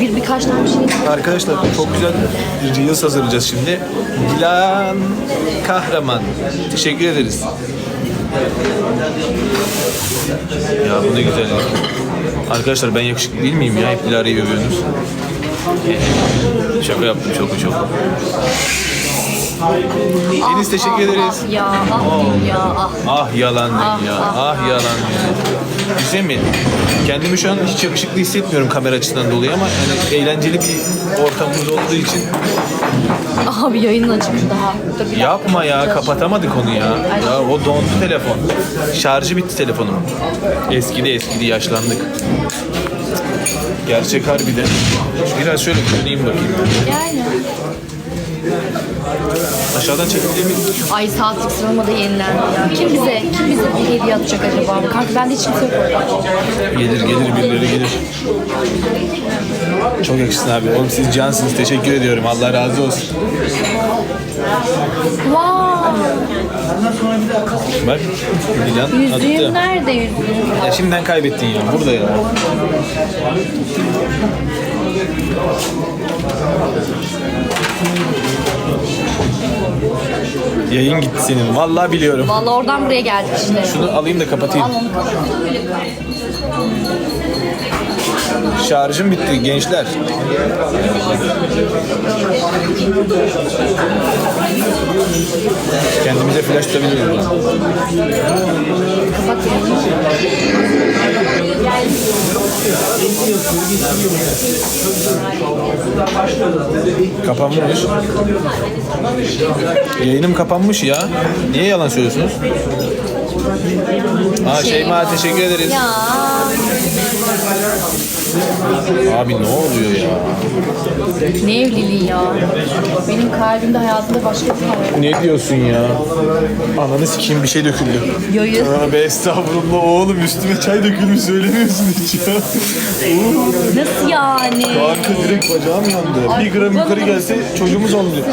Bir birkaç tane bir şey. Arkadaşlar çok güzel bir Reels hazırlayacağız şimdi. Dilan Kahraman. Teşekkür ederiz. Ya bu ne güzellik. Arkadaşlar ben yakışıklı değil miyim ya? Hep Dilara'yı övüyorsunuz. Şaka yaptım çok çok. Deniz teşekkür ederiz. Ah ya, ah ya, ah. Ah yalan ya. Ah yalan ya. Güzel mi? Kendimi şu an hiç yakışıklı hissetmiyorum kamera açısından dolayı ama yani eğlenceli bir ortamımız olduğu için Abi yayının açık daha. Dur yapma ya kapatamadık onu ya. Ya o dondu telefon. Şarjı bitti telefonum. Eskidi eskidi yaşlandık. Gerçek harbiden. Biraz şöyle döneyim bakayım. Yani. Aşağıdan çekebilir miyim? Ay saatlik sıralama yenilendi ya. Kim bize, kim bize bir hediye atacak acaba? Kanka bende hiç kimse yok orada. Gelir gelir birileri gelir. Çok yakışsın abi. Oğlum siz cansınız. Teşekkür ediyorum. Allah razı olsun. Wow. Bak Dilan Yüzüğüm attı. nerede yüzüğüm? Ya şimdiden kaybettin ya. Burada ya. Yayın gitti senin. Vallahi biliyorum. Vallahi oradan buraya geldik işte. Şunu alayım da kapatayım. Al onu kapat. Şarjım bitti gençler. Kendimize flash tutabiliriz. Kapanmış. Yayınım kapanmış ya. Niye yalan söylüyorsunuz? Aa Şeyma teşekkür ederiz. Ya. Abi ne oluyor ya? Ne evliliği ya? Benim kalbimde hayatımda başka bir hayat. Ne diyorsun ya? Ananı sikeyim bir şey döküldü. Yayı. Tövbe estağfurullah oğlum üstüme çay dökülmüş söylemiyorsun hiç ya. Nasıl yani? Kanka direkt bacağım yandı. Ay, bir gram yukarı gelse çocuğumuz olmuyor.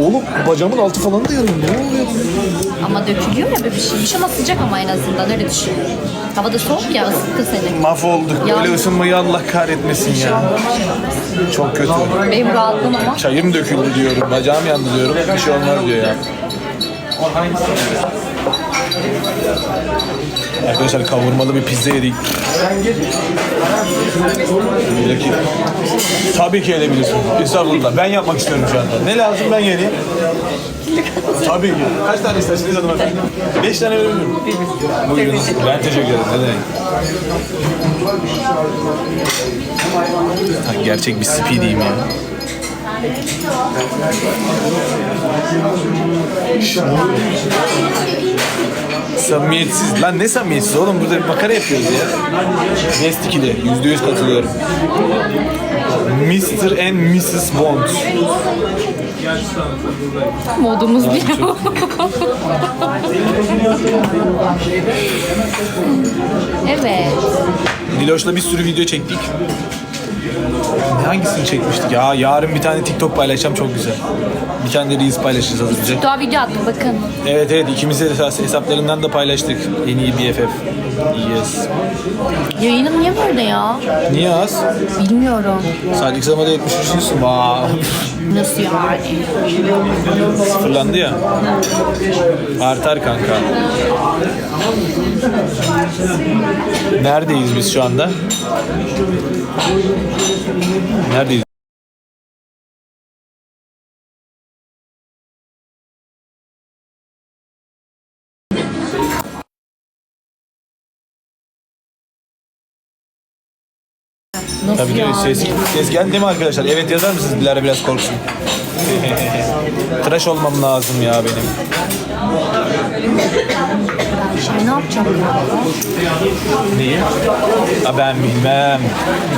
Oğlum bacağımın altı falan da yanıyor. Ne oluyor? Ama dökülüyor ya böyle bir şeymiş ama sıcak ama en azından öyle düşün. Havada soğuk ya ısıttı seni. Mahvolduk. Böyle ısınmayı Allah kahretmesin ya. Çok kötü. Benim rahatlığım ama. Çayım döküldü diyorum. Bacağım yandı diyorum. Bir şey olmaz diyor ya. Arkadaşlar kavurmalı bir pizza yedik. Bir dakika. Tabii ki edebilirsin. Estağfurullah. Ben yapmak istiyorum şu anda. Ne lazım ben geleyim. Tabii ki. Kaç tane istersiniz hanımefendi? Beş tane verebilir? Buyurun. Ben teşekkür ederim. Ne demek? Ha, gerçek bir speediyim ya. Samimiyetsiz. Lan ne samimiyetsiz oğlum? Burada bir makara yapıyoruz ya. Nest 2'de. Yüzde yüz katılıyorum. Mr. and Mrs. Bond. Modumuz bir. evet. Diloş'la bir sürü video çektik. Ne hangisini çekmiştik? Ya yarın bir tane TikTok paylaşacağım çok güzel. Bir tane de Reels paylaşacağız hazırlayacak. Daha video attık bakın. Evet evet ikimiz de esas hesaplarından da paylaştık. En iyi BFF. Yes. Yayınım niye böyle ya? Niye az? Bilmiyorum. Sadece zamanda 73'ünsün. Vaa. Nasıl yani? Sıfırlandı ya. Artar kanka. Neredeyiz biz şu anda? Neredeyiz? Nasıl Tabii yani? ses, ses geldi değil mi arkadaşlar? Evet yazar mısınız? Dilara biraz korksun. Tıraş olmam lazım ya benim. Şey ne yapacağım ya? Neyi? Ha ben bilmem.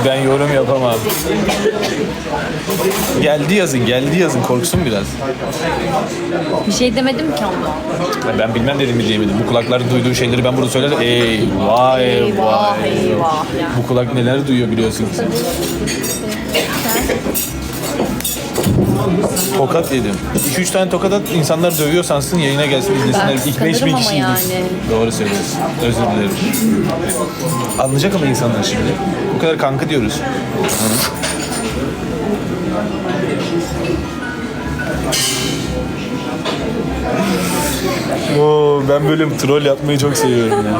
Ben yorum yapamam. Geldi yazın, geldi yazın. Korksun biraz. Bir şey demedim ki ama. Ha Ben bilmem dedim mi diyemedim. Bu kulakların duyduğu şeyleri ben burada söylerim. Eyvah eyvah Eyvah eyvah. eyvah. Bu kulak neler duyuyor biliyorsun sen. Tokat yedim. 2-3 tane tokat at insanlar dövüyor sansın yayına gelsin izlesinler. İlk 5 bin kişi yani. Doğru söylüyorsun. Özür dilerim. Anlayacak ama insanlar şimdi. Bu kadar kanka diyoruz. Oo, ben böyle troll yapmayı çok seviyorum ya.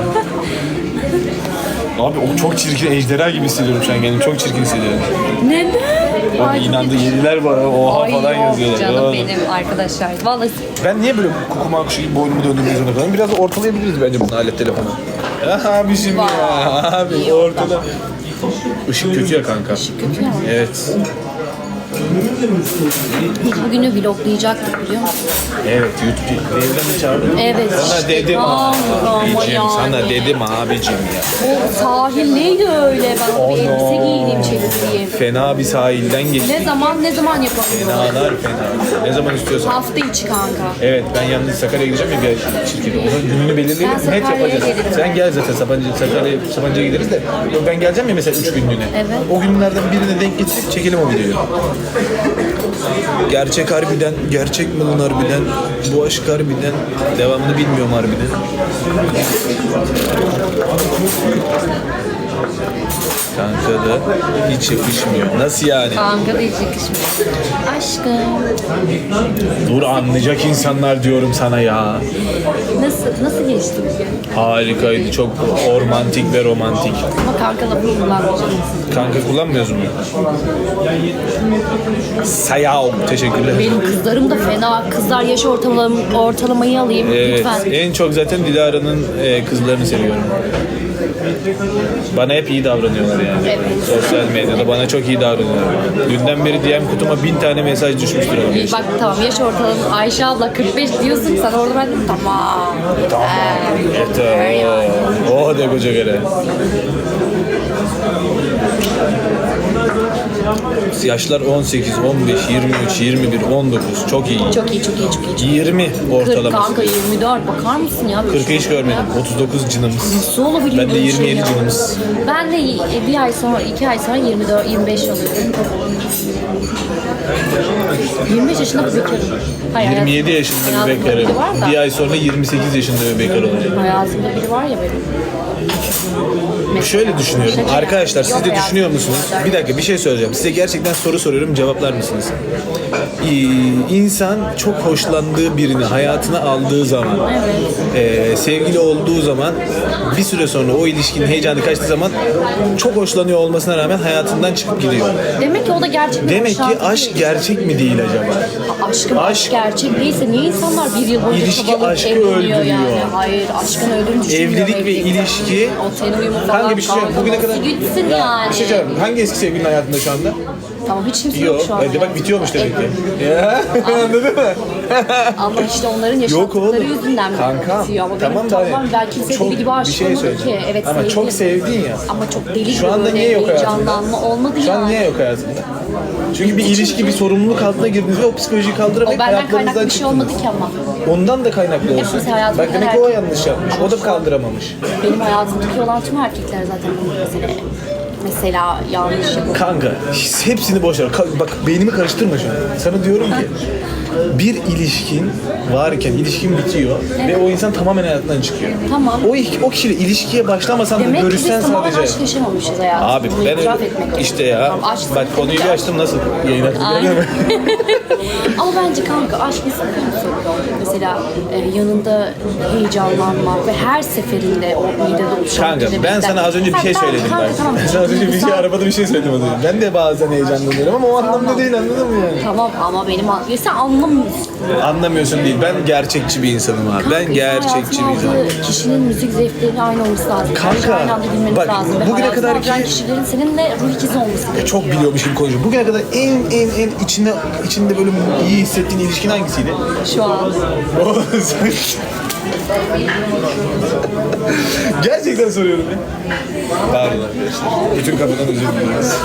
Abi o çok çirkin ejderha gibi hissediyorum şu an kendimi. Çok çirkin hissediyorum. Neden? Abi Ay, çok inandı yediler bana. Oha Ay falan yok yazıyorlar. canım Oğlum. benim arkadaşlar. Vallahi Ben niye böyle kukuma kuşu gibi boynumu döndürmeyi zorunda kalıyorum? Biraz ortalayabiliriz bence bunu alet telefonu. Ah abicim ya. Abi ortada. Işık kötü ya kanka. kötü ya. Evet. Bugünü vloglayacaktık biliyor musun? Evet YouTube evden mi çağırdın? Evet. Sana işte dedim ama abicim. yani. Sana dedim abicim ya. O sahil neydi öyle? Ben orada bir elbise giyineyim çevireyim. Fena bir sahilden geçtik. Ne zaman ne zaman yapalım? Fenalar fena. Ne zaman istiyorsan. Hafta içi kanka. Evet ben yalnız Sakarya'ya gideceğim ya bir şirkete. Onun gününü belirleyelim. Ben Net yapacağız. gelirim. Sen gel zaten Sabancı, Sakarya, Sabancı'ya gideriz de. Ben geleceğim ya mesela üç günlüğüne. Evet. O günlerden birine denk getirip çekelim o videoyu. Gerçek harbiden, gerçek mi lan harbiden? Bu aşk harbiden. Devamını bilmiyorum harbiden. Kanka da hiç yakışmıyor. Nasıl yani? Kanka da hiç yakışmıyor. Aşkım. Dur anlayacak insanlar diyorum sana ya. Nasıl nasıl geçti bugün? Harikaydı. Çok ormantik ve romantik. Ama kanka lafını kullanmayacağım. Kanka kullanmıyoruz mu? Sayao. Teşekkürler. Benim kızlarım da fena. Kızlar yaş ortalam ortalamayı alayım Evet. lütfen. En çok zaten Dilara'nın e, kızlarını seviyorum. Bana hep iyi davranıyorlar yani. Evet. Sosyal medyada bana çok iyi davranıyorlar. Dünden beri DM kutuma bin tane mesaj düşmüştür. İyi, Bak tamam yaş ortalaması Ayşe abla 45 diyorsun sen orada ben dedim tamam. Tamam. Evet. o. Oh de koca göre. Yaşlar 18, 15, 23, 21, 19. Çok iyi. Çok iyi çok iyi çok iyi. Çok iyi. 20 40 ortalaması. kanka 24 bakar mısın ya? 40'ı hiç görmedim. 39 cınımız. Nasıl olabilir Ben de böyle şey 27 ya? cınımız. Ben de bir ay sonra, iki ay sonra 24, 25 oluyorum. 25 yaşında bir bekarım. Hayır, 27 yaşında bir hayatımda bekarım. biri var da, Bir ay sonra 28 yaşında bir bekar olacağım. Hayatımda biri var ya benim. Mesela. Şöyle düşünüyorum. Şaka Arkadaşlar siz de düşünüyor musunuz? Bir dakika bir şey söyleyeceğim. Size gerçekten soru soruyorum. Cevaplar mısınız? Ee, insan çok hoşlandığı birini hayatına aldığı zaman, e, sevgili olduğu zaman bir süre sonra o ilişkinin heyecanı kaçtığı zaman çok hoşlanıyor olmasına rağmen hayatından çıkıp gidiyor. Demek ki o da gerçek bir Demek ki hoşlantı aşk değil. gerçek mi değil acaba? Aşkım Aşk- aşk gerçek değilse niye insanlar bir yıl boyunca İlişki çabalayıp aşkı evleniyor öldürüyor. yani? Hayır aşkın öldüğünü. Evlilik ve ilişki- O ten uyumu falan. Hangi bir şey bugüne nasıl kadar gitsin Ya, yani. bir şey söyleyeyim. Hangi eski sevgilinin hayatında şu anda? Tamam hiç kimse yok, Yok. şu an. E, de bak yani. bitiyormuş demek ki. E, Ya, Anladın mı? Ama işte onların Yok yaşadıkları yüzünden Kanka bitiyor. Ama tamam benim da tamam ben kimseye çok deli gibi aşık bir şey söyleyeceğim. ki. Evet Ama sevdim. çok sevdin ya. Ama çok deli Şu gibi anda böyle niye yok heyecanlanma olmadı Şu an niye yok hayatında? Çünkü bir ilişki, bir sorumluluk altına girdiniz ve o psikolojiyi O kaldıramayıp benden hayatlarınızdan kaynaklı bir şey çıktınız. olmadı ki ama. Ondan da kaynaklı olsun. Bak demek o yanlış yapmış. O da kaldıramamış. Benim hayatımdaki olan tüm erkekler zaten bu mesele. Mesela yanlış. Kanka hepsini boş ver. Ka- Bak beynimi karıştırma şu an. Sana diyorum ki bir ilişkin varken ilişkin bitiyor ve o insan tamamen hayatından çıkıyor. Tamam. O, o kişiyle ilişkiye başlamasan da Demek ki biz görüşsen tamamen sadece. aşk yaşamamışız hayatımızda. Abi Bunu ben itiraf etmek gerekiyor. işte ya Tamam, aşk bak sıkıntı konuyu bir açtım nasıl yayın açtım? Ama bence kanka aşk biliyor musun? Mesela e, yanında heyecanlanma ve her seferinde o midede oluşan Kanka ben kelebekler- sana az önce bir Ha, şey ben- söyledim kanka, bak. tamam. Ben sana az önce bir şey arabada bir şey söyledim az önce. Ben de bazen heyecanlanıyorum ama o anlamda değil anladın mı yani? Tamam ama benim an- ya sen anlamıyorsun. Anlamıyorsun değil. Ben gerçekçi bir insanım abi. Ben gerçekçi bir insanım. Kişinin müzik zevkleri aynı olması lazım. Her Kanka, şey aynı anda bilmeniz bak, lazım. Ve bugüne kadar ki- kişilerin seninle ruh ikizi olması gerekiyor. Çok biliyormuş gibi konuşuyorum. Bugüne kadar en en en içinde içinde böyle iyi hissettiğin ilişkin hangisiydi? Şu an. Sen- Gerçekten soruyorum ya. Pardon arkadaşlar. Bütün kapıdan özür dileriz.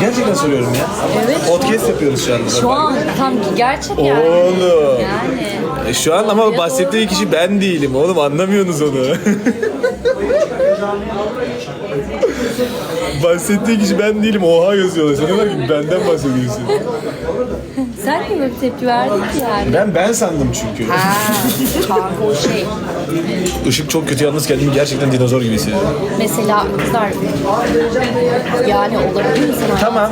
Gerçekten soruyorum ya. Evet, Podcast yapıyoruz şu anda. Şu an tam ki gerçek yani. Oğlum. Yani. E şu an ama bahsettiği kişi ben değilim oğlum anlamıyorsunuz onu. bahsettiği kişi ben değilim. Oha yazıyorlar. Sen diyorlar ki benden bahsediyorsun. Sen niye böyle bir tepki verdin ki yani? Ben ben sandım çünkü. Ha, kanka o şey. Işık çok kötü yalnız kendimi gerçekten dinozor gibi hissediyorum. Mesela kızlar yani olabilir mi sana Tamam,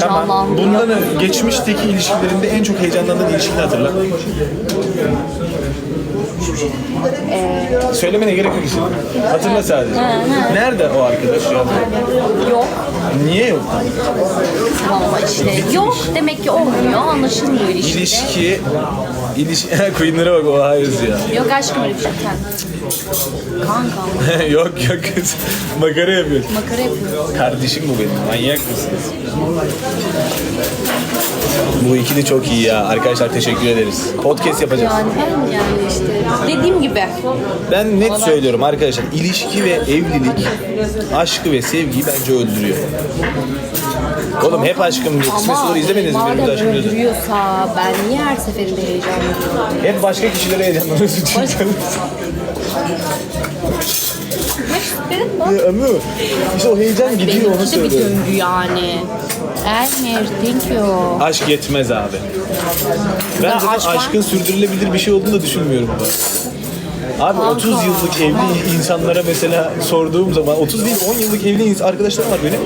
tamam. Bundan ö- geçmişteki ilişkilerinde en çok heyecanlandığın ilişkini hatırla. Söylemene gerek yok işte. Hatırla sadece. Nerede o arkadaş şu an? Yok. Niye yok? Ama işte yok demek ki olmuyor anlaşılmıyor ilişkide. İlişki... İlişki... Queen'lere bak oha yazıyor. Yok aşkım öyle bir şey sen. Kanka yok yok. Makara yapıyor. makara yapıyor. Kardeşim bu benim. Manyak mısınız? Bu ikili çok iyi ya. Arkadaşlar teşekkür ederiz. Podcast yapacağız. Yani ben yani işte dediğim gibi Ben net söylüyorum arkadaşlar. ilişki ve evlilik aşkı ve sevgiyi bence öldürüyor. Oğlum hep aşkım diye kısmet olur izlemediniz mi? madem Birbirimizi aşkım diyorsun. öldürüyorsa ben niye her seferinde heyecanlanıyorum? Hep başka kişilere heyecanlanıyorsun çünkü. Benim bak. Ya Anı. İşte o heyecan gidiyor onu Benimki de bir söylüyorum. döngü yani. Elmer, thank you. Aşk yetmez abi. Ben zaten aşkın sürdürülebilir bir şey olduğunu da düşünmüyorum ben. Abi 30 yıllık evli insanlara mesela sorduğum zaman 30 değil 10 yıllık evli ins- arkadaşlarım var benim.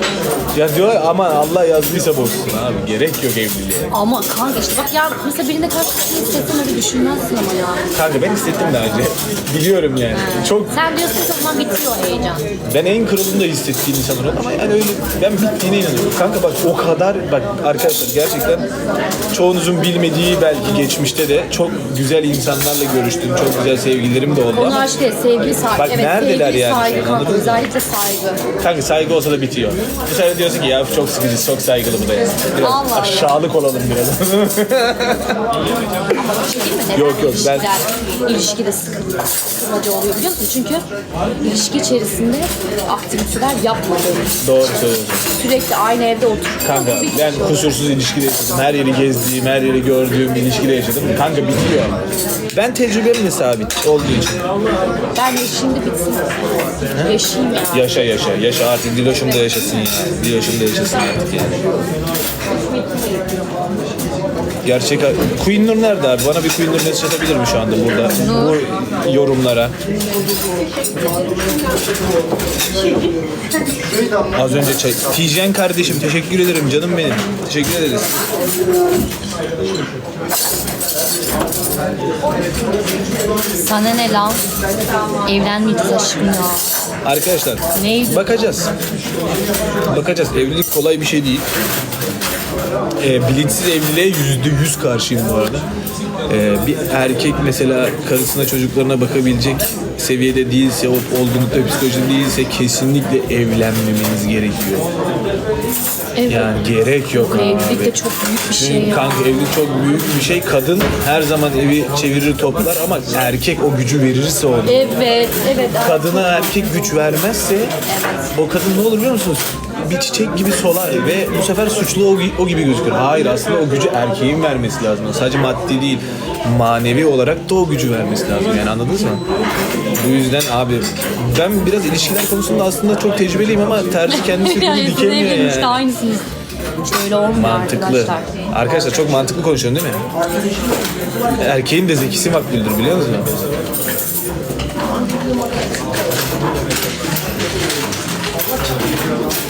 Ya diyorlar aman Allah yazdıysa bozsun abi gerek yok evliliğe. Ama kanka işte bak ya mesela birine karşı şey hissetsen öyle düşünmezsin ama ya. Kanka ben hissettim daha önce. Biliyorum yani. Çok Sen diyorsun ki o zaman bitiyor heyecan. ben en kırıldığında hissettiğim insan olarak ama yani öyle ben bittiğine inanıyorum. Kanka bak o kadar bak arkadaşlar gerçekten çoğunuzun bilmediği belki geçmişte de çok güzel insanlarla görüştüm. Çok güzel sevgililerim de oldu Konu ama aşk değil, sevgi saygı. Bak evet, neredeler sevgi yani saygı kanka. anladın mı? Özellikle saygı. kanka saygı olsa da bitiyor. Bu sefer diyorsun ki ya çok sıkıcı, çok saygılı bu da ya. Biraz Allah Allah. aşağılık olalım biraz. Bir şey değil mi? Neden Yok, yok, ben- ilişkiler, ilişkide sıkıntı, oluyor biliyor musun? Çünkü ilişki içerisinde aktiviteler yapmadığımız, Doğru söylüyorsun. sürekli aynı evde oturup Kanka ben kusursuz ilişkide yaşadım. Her yeri gezdiğim, her yeri gördüğüm bir ilişkide yaşadım. Kanka bitiyor. Ben tecrübemle sabit olduğu için. Ben de şimdi bitsin. Yaşayayım ya. Yaşa yaşa. Yaşa artık Diloş'um da yaşasın ya. Diloş'um da yaşasın artık yani. Gerçek Queen Nur nerede abi? Bana bir Queen Nur mesaj atabilir mi şu anda burada? Bu yorumlara. Az önce çay. Tijen kardeşim teşekkür ederim canım benim. Teşekkür ederiz. Sana ne lan? Evlenmeyeceğiz aşkım ya. Arkadaşlar Neydi? bakacağız. Bakacağız. Evlilik kolay bir şey değil. Ee, bilinçsiz evliliğe yüzde yüz karşıyım bu arada. Ee, bir erkek mesela karısına çocuklarına bakabilecek seviyede değilse, o olgunlukta psikolojide değilse kesinlikle evlenmemeniz gerekiyor. Evet. Yani gerek yok abi. Evlilik de çok büyük bir şey Çünkü ya. kanka evlilik çok büyük bir şey. Kadın her zaman evi çevirir toplar ama erkek o gücü verirse onu. Evet, evet. Kadına erkek güç vermezse o kadın ne olur biliyor musunuz? Bir çiçek gibi solar ve bu sefer suçlu o, o gibi gözükür. Hayır aslında o gücü erkeğin vermesi lazım. Sadece maddi değil manevi olarak da o gücü vermesi lazım yani anladınız mı? Bu yüzden abi ben biraz ilişkiler konusunda aslında çok tecrübeliyim ama tercih kendi sürgünü Yani siz dikemiyor işte yani. aynısınız. İşte olmuyor Mantıklı. arkadaşlar. Arkadaşlar çok mantıklı konuşuyorsun değil mi? Erkeğin de zekisi makbuldür biliyor musun?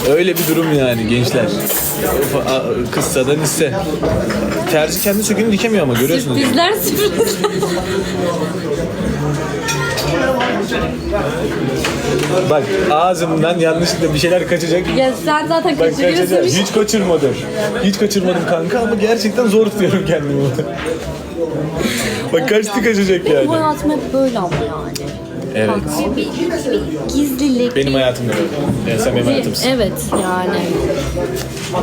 Öyle bir durum yani gençler. Of, a- Kıssadan hisse. Terzi kendi sökünü dikemiyor ama görüyorsunuz. Bizler sürpriz. Bak ağzımdan yanlışlıkla bir şeyler kaçacak. ya sen zaten Bak kaçacak. kaçırıyorsun. Hiç kaçırmadım. Hiç kaçırmadım kanka ama gerçekten zor tutuyorum kendimi. Bak kaçtı kaçacak yani. hayatım hep böyle ama yani. Evet. Bir, bir, bir gizlilik. Benim hayatım da böyle. Yani sen benim hayatımsın. Evet yani.